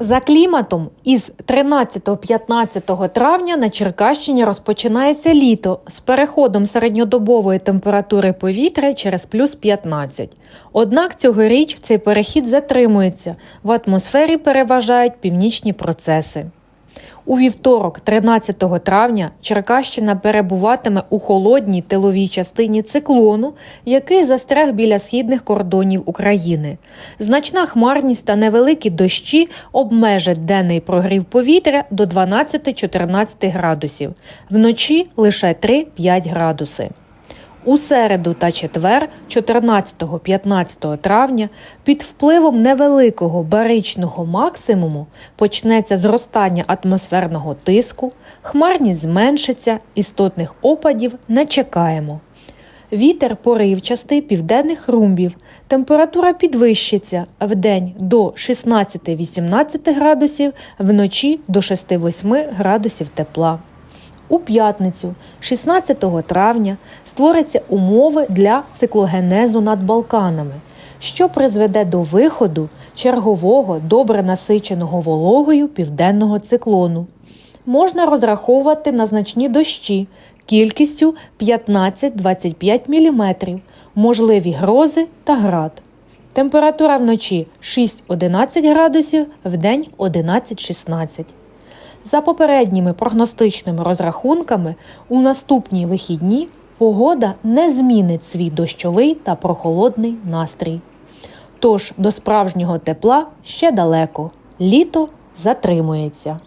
За кліматом із 13-15 травня на Черкащині розпочинається літо з переходом середньодобової температури повітря через плюс 15. Однак цьогоріч цей перехід затримується. В атмосфері переважають північні процеси. У вівторок, 13 травня, Черкащина перебуватиме у холодній тиловій частині циклону, який застряг біля східних кордонів України. Значна хмарність та невеликі дощі обмежать денний прогрів повітря до 12-14 градусів, вночі лише 3-5 градуси. У середу та четвер, 14-15 травня, під впливом невеликого баричного максимуму почнеться зростання атмосферного тиску, хмарність зменшиться, істотних опадів не чекаємо. Вітер поривчастий південних румбів. Температура підвищиться вдень до 16-18 градусів, вночі до 6-8 градусів тепла. У п'ятницю, 16 травня, створяться умови для циклогенезу над Балканами, що призведе до виходу чергового добре насиченого вологою південного циклону. Можна розраховувати на значні дощі кількістю 15-25 мм, можливі грози та град. Температура вночі 6-11 градусів, вдень 11-16. За попередніми прогностичними розрахунками, у наступні вихідні погода не змінить свій дощовий та прохолодний настрій. Тож до справжнього тепла ще далеко, літо затримується.